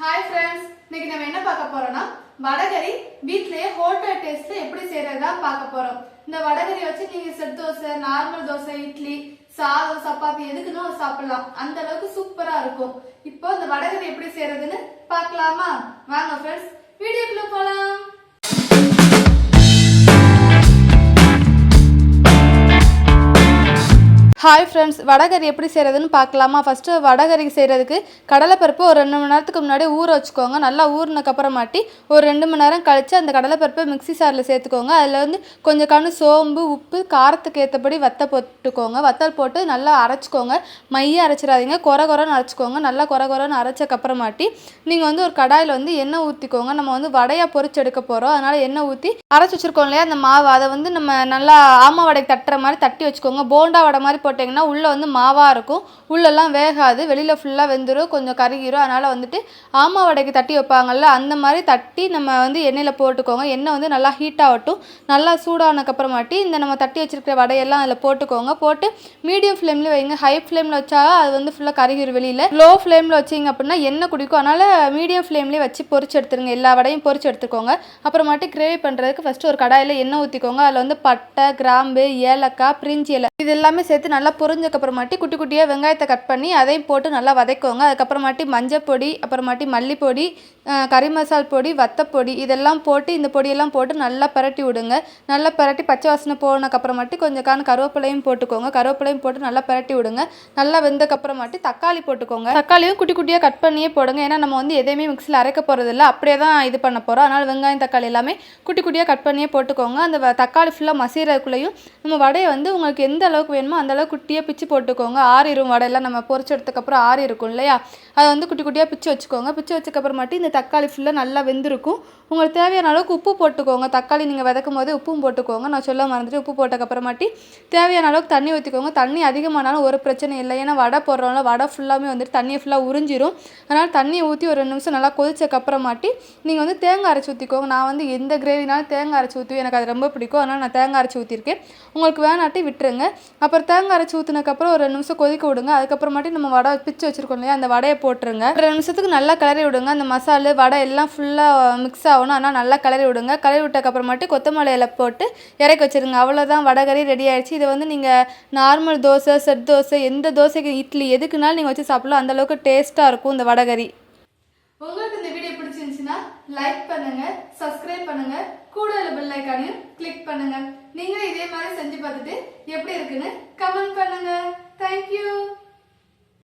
Hi friends இன்னைக்கு நம்ம என்ன பார்க்க போறோம்னா வடகறி வீட்லயே ஹோட்டல் டேஸ்ட்ல எப்படி செய்யறதா பார்க்க போறோம். இந்த வடகரி வச்சு நீங்க செட் தோசை நார்மல் தோசை இட்லி சாதம் சப்பாத்தி எதுக்குன்னு சாப்பிடலாம். அந்த அளவுக்கு சூப்பரா இருக்கும். இப்போ இந்த வடகரி எப்படி செய்யறதுன்னு பார்க்கலாமா? வாங்க ஃப்ரெண்ட்ஸ் வீடியோக்குள்ள போலாம். ஹாய் ஃப்ரெண்ட்ஸ் வடகரி எப்படி செய்கிறதுன்னு பார்க்கலாமா? ஃபஸ்ட்டு வடகரி செய்கிறதுக்கு கடலைப்பருப்பு ஒரு ரெண்டு மணி நேரத்துக்கு முன்னாடி ஊற வச்சுக்கோங்க. நல்லா ஊறினக்கப்புறமாட்டி ஒரு ரெண்டு மணி நேரம் கழித்து அந்த கடலைப்பருப்பை மிக்ஸி சாரில் சேர்த்துக்கோங்க. அதில் வந்து கொஞ்சம் கண்ணு சோம்பு உப்பு காரத்துக்கு ஏற்றபடி வத்த போட்டுக்கோங்க. வத்தல் போட்டு நல்லா அரைச்சிக்கோங்க. மைய அரைச்சிடாதீங்க. குறை குறைன்னு அரைச்சிக்கோங்க. நல்லா குறை குறைன்னு அரைச்சக்கப்புறமாட்டி நீங்கள் வந்து ஒரு கடாயில் வந்து எண்ணெய் ஊற்றிக்கோங்க நம்ம வந்து வடையாக பொறிச்சு எடுக்க போகிறோம் அதனால் எண்ணெய் ஊற்றி அரைச்சி வச்சுருக்கோம் இல்லையா? அந்த மாவு அதை வந்து நம்ம நல்லா ஆமா வடை தட்டுற மாதிரி தட்டி வச்சுக்கோங்க. போண்டா வடை மாதிரி போட்டிங்கன்னா உள்ளே வந்து மாவாக இருக்கும். உள்ளெல்லாம் வேகாது. வெளியில் ஃபுல்லாக வெந்துடும் கொஞ்சம் கருகிரும். அதனால் வந்துட்டு ஆமா வடைக்கு தட்டி வைப்பாங்கல்ல அந்த மாதிரி தட்டி நம்ம வந்து எண்ணெயில் போட்டுக்கோங்க. எண்ணெய் வந்து நல்லா ஹீட் ஆகட்டும் நல்லா சூடானக்கப்புறமாட்டி இந்த நம்ம தட்டி வச்சுருக்கிற வடையெல்லாம் அதில் போட்டுக்கோங்க. போட்டு மீடியம் ஃப்ளேமில் வைங்க. ஹை ஃப்ளேமில் வச்சா அது வந்து ஃபுல்லாக கருகிரும் வெளியில். லோ ஃப்ளேமில் வச்சிங்க அப்படின்னா எண்ணெய் குடிக்கும். அதனால் மீடியம் ஃப்ளேம்லேயே வச்சு பொறிச்சு எடுத்துருங்க. எல்லா வடையும் பொறிச்சு எடுத்துக்கோங்க. அப்புறமாட்டி கிரேவி பண்ணுறதுக்கு ஃபஸ்ட்டு ஒரு கடாயில் எண்ணெய் ஊற்றிக்கோங்க அதில் வந்து பட்டை கிராம்பு ஏலக்காய் பிரிஞ்சி இலை இது எல்லாமே சேர்த்து நல்லா நல்லா பொரிஞ்சக்கப்புறமாட்டி குட்டி குட்டியாக வெங்காயத்தை கட் பண்ணி அதையும் போட்டு நல்லா வதக்குவோங்க. அதுக்கப்புறமாட்டி மஞ்சள் பொடி அப்புறமாட்டி மல்லிப்பொடி கறி மசால் பொடி வத்தப்பொடி இதெல்லாம் போட்டு இந்த பொடியெல்லாம் போட்டு நல்லா பரட்டி விடுங்க. நல்லா பரட்டி பச்சை வாசனை போனக்கப்புறமாட்டி கொஞ்சம் கான கருவேப்பிலையும் போட்டுக்கோங்க. கருவேப்பிலையும் போட்டு நல்லா பரட்டி விடுங்க. நல்லா வெந்தக்கப்புறமாட்டி தக்காளி போட்டுக்கோங்க. தக்காளியும் குட்டி குட்டியாக கட் பண்ணியே போடுங்க. ஏன்னா நம்ம வந்து எதையுமே மிக்ஸியில் அரைக்க போகிறதில்ல அப்படியே தான் இது பண்ண போகிறோம் அதனால் வெங்காயம் தக்காளி எல்லாமே குட்டி குட்டியாக கட் பண்ணியே போட்டுக்கோங்க. அந்த தக்காளி ஃபுல்லாக மசீரக்குள்ளேயும் நம்ம வடையை வந்து உங்களுக்கு எந்த அளவுக்கு வேணுமோ அந்த அளவுக்கு குட்டியாக பிச்சு போட்டுக்கோங்க. ஆறிடும் வடையெல்லாம் நம்ம பொறிச்செடுத்ததுக்கப்புறம் ஆறி இருக்கும் இல்லையா? அதை வந்து குட்டி குட்டியாக பிச்சு வச்சுக்கோங்க. பிச்சு வச்சக்கப்புறமாட்டி இந்த தக்காளி ஃபுல்லாக நல்லா வெந்திருக்கும். உங்களுக்கு தேவையான அளவுக்கு உப்பு போட்டுக்கோங்க. தக்காளி நீங்கள் விதக்கும் போது உப்பும் போட்டுக்கோங்க. நான் சொல்ல மறந்துட்டு உப்பு போட்டக்கப்புறமாட்டி தேவையான அளவுக்கு தண்ணி ஊற்றிக்கோங்க தண்ணி அதிகமானாலும் ஒரு பிரச்சனை இல்லை. ஏன்னா வடை போடுறோம்ல வடை ஃபுல்லாமே வந்துட்டு தண்ணியை ஃபுல்லாக உறிஞ்சிரும். அதனால் தண்ணியை ஊற்றி ஒரு ரெண்டு நிமிஷம் நல்லா கொதிச்சக்கப்புறமாட்டி நீங்கள் வந்து தேங்காய் அரைச்சி ஊற்றிக்கோங்க நான் வந்து எந்த கிரேவினாலும் தேங்காய் அரைச்சி ஊற்றி எனக்கு அது ரொம்ப பிடிக்கும். அதனால் நான் தேங்காய் அரைச்சி ஊற்றிருக்கேன் உங்களுக்கு வேணாட்டி விட்டுருங்க. அப்புறம் தேங்காய் அரைச்சி ஊற்றினக்கப்புறம் ஒரு ரெண்டு நிமிஷம் கொதிக்க விடுங்க. அதுக்கப்புறமாட்டி நம்ம வடை பிச்சு வச்சுருக்கோம் இல்லையா? அந்த வடையை போட்டுருங்க. ஒரு ரெண்டு நிமிஷத்துக்கு நல்லா கிளறி விடுங்க. அந்த மசாலு வடை எல்லாம் ஃபுல்லாக மிக்ஸ் ஆகணும். ஆனால் நல்லா கிளறி விடுங்க. கிளறி விட்டக்கப்புறமாட்டி கொத்தமல்லி இலை போட்டு இறக்கி வச்சிருங்க. அவ்வளோதான் வடகறி ரெடி ஆயிடுச்சு. இதை வந்து நீங்கள் நார்மல் தோசை செட் தோசை எந்த தோசைக்கு இட்லி எதுக்குனாலும் நீங்கள் வச்சு சாப்பிடலாம். அந்த அளவுக்கு டேஸ்ட்டாக இருக்கும் இந்த வடகறி உங்களுக்கு இந்த வீடியோ பிடிச்சிருந்துச்சுன்னா லைக் பண்ணுங்க சப்ஸ்கிரைப் பண்ணுங்க. கூட பெல் ஐக்கானையும் கிளிக் பண்ணுங்க. நீங்க இதே மாதிரி செஞ்சு பார்த்துட்டு எப்படி இருக்குன்னு கமெண்ட் பண்ணுங்க. தேங்க்யூ